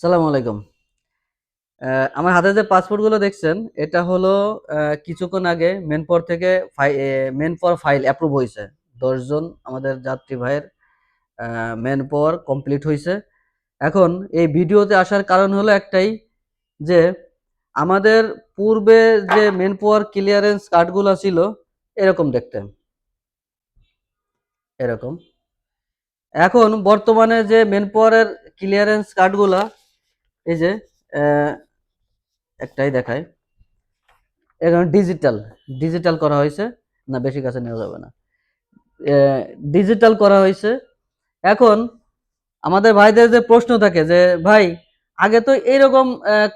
সালাম আলাইকুম। আমার হাতে যে পাসপোর্টগুলো দেখছেন, এটা হলো কিছুক্ষণ আগে মেনপর থেকে মেনপর ফাইল অ্যাপ্রুভ হয়েছে দশজন আমাদের যাত্রী ভাইয়ের মেনপর কমপ্লিট হয়েছে এখন এই ভিডিওতে আসার কারণ হলো একটাই যে, আমাদের পূর্বে যে মেন পাওয়ার ক্লিয়ারেন্স কার্ডগুলো ছিল, এরকম দেখতে। এরকম। এখন বর্তমানে যে মেন পাওয়ারের ক্লিয়ারেন্স কার্ডগুলা এই যে একটাই দেখায় এখন ডিজিটাল ডিজিটাল করা হয়েছে, না, বেশি কাছে নেওয়া যাবে না। ডিজিটাল করা হয়েছে। এখন আমাদের ভাইদের যে প্রশ্ন থাকে যে, ভাই, আগে তো এইরকম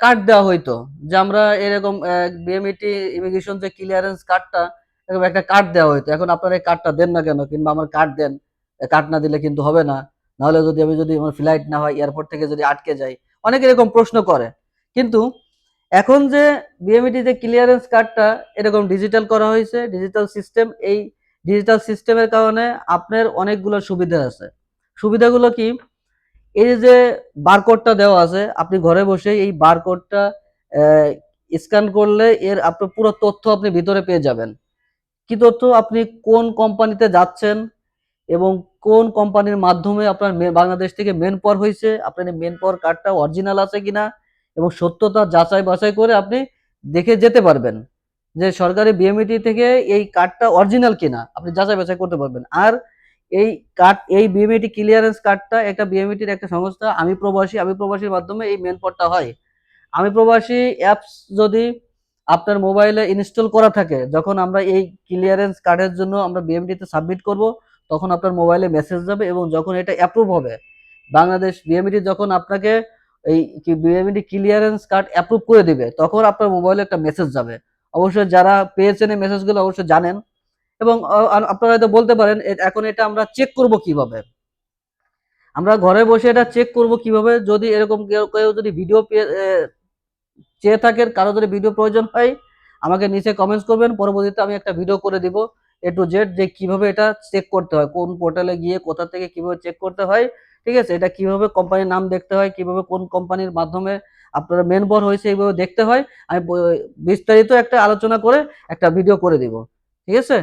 কার্ড দেওয়া হইতো যে আমরা এরকম বিএমইটি ইমিগ্রেশন যে ক্লিয়ারেন্স কার্ডটা এরকম একটা কার্ড দেওয়া হইতো। এখন আপনারা এই কার্ডটা দেন না কেন? কিংবা আমার কার্ড দেন কার্ড না দিলে কিন্তু হবে না। নাহলে যদি আমি যদি আমার ফ্লাইট না হয় এয়ারপোর্ট থেকে যদি আটকে যাই অনেকে এরকম প্রশ্ন করে। কিন্তু এখন যে বিএমইটি যে ক্লিয়ারেন্স কার্ডটা এরকম ডিজিটাল করা হয়েছে ডিজিটাল সিস্টেম এই ডিজিটাল সিস্টেমের কারণে আপনার অনেকগুলো সুবিধা আছে। সুবিধাগুলো কি? এই যে বারকোডটা দেওয়া আছে, আপনি ঘরে বসে এই বারকোডটা স্ক্যান করলে এর আপনার পুরো তথ্য আপনি ভিতরে পেয়ে যাবেন। কি তথ্য? আপনি কোন কোম্পানিতে যাচ্ছেন এবং কোন কোম্পানির মাধ্যমে আপনার বাংলাদেশ থেকে মেন পাওয়ার হয়েছে আপনার মেন পাওয়ার কার্ডটা অরিজিনাল আছে কিনা এবং সত্যতা যাচাই বাছাই করে আপনি দেখে যেতে পারবেন যে সরকারি বিএমইটি থেকে এই কার্ডটা অরিজিনাল কিনা, আপনি যাচাই বাছাই করতে পারবেন। আর এই কার্ড এই বিএমইটি ক্লিয়ারেন্স কার্ডটা একটা বিএমইটির একটা সংস্থা, আমি প্রবাসী, আমি প্রবাসীর মাধ্যমে এই মেন পদটা হয়। আমি প্রবাসী অ্যাপস যদি আপনার মোবাইলে ইনস্টল করা থাকে, যখন আমরা এই ক্লিয়ারেন্স কার্ডের জন্য আমরা বিএমটিতে সাবমিট করব তখন আপনার মোবাইলে মেসেজ যাবে এবং যখন এটা অ্যাপ্রুভ হবে, বাংলাদেশ বিএমটি যখন আপনাকে এই বিএমটি ক্লিয়ারেন্স কার্ড অ্যাপ্রুভ করে দিবে, তখন আপনার মোবাইলে একটা মেসেজ যাবে। অবশ্যই যারা পেয়েছেন এই মেসেজগুলো অবশ্যই জানেন এবং আপনারা হয়তো বলতে পারেন এখন এটা আমরা চেক করব কীভাবে? আমরা ঘরে বসে এটা চেক করব কীভাবে? যদি এরকম কেউ কেউ যদি ভিডিও চেয়ে থাকেন, কারও যদি ভিডিও প্রয়োজন হয়, আমাকে নিচে কমেন্টস করবেন, পরবর্তীতে আমি একটা ভিডিও করে দিব। এ টু জেড যে কীভাবে এটা চেক করতে হয়, কোন পোর্টালে গিয়ে কোথা থেকে কীভাবে চেক করতে হয়, ঠিক আছে? এটা কীভাবে কোম্পানির নাম দেখতে হয়, কীভাবে কোন কোম্পানির মাধ্যমে আপনারা মেন বর হয়েছে এইভাবে দেখতে হয়, আমি বিস্তারিত একটা আলোচনা করে একটা ভিডিও করে দিব, ঠিক আছে?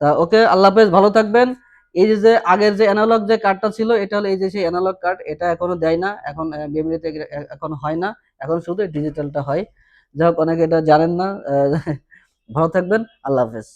তা ওকে, আল্লাহ হাফেজ, ভালো থাকবেন। এই যে যে আগের যে অ্যানালগ যে কার্ডটা ছিল, এটা হলো এই যে, সেই অ্যানালগ কার্ড এটা এখনও দেয় না, এখন বিএমডিতে এখন হয় না, এখন শুধু ডিজিটালটা হয়। যাই হোক, অনেকে এটা জানেন না ভালো থাকবেন, আল্লাহ হাফেজ।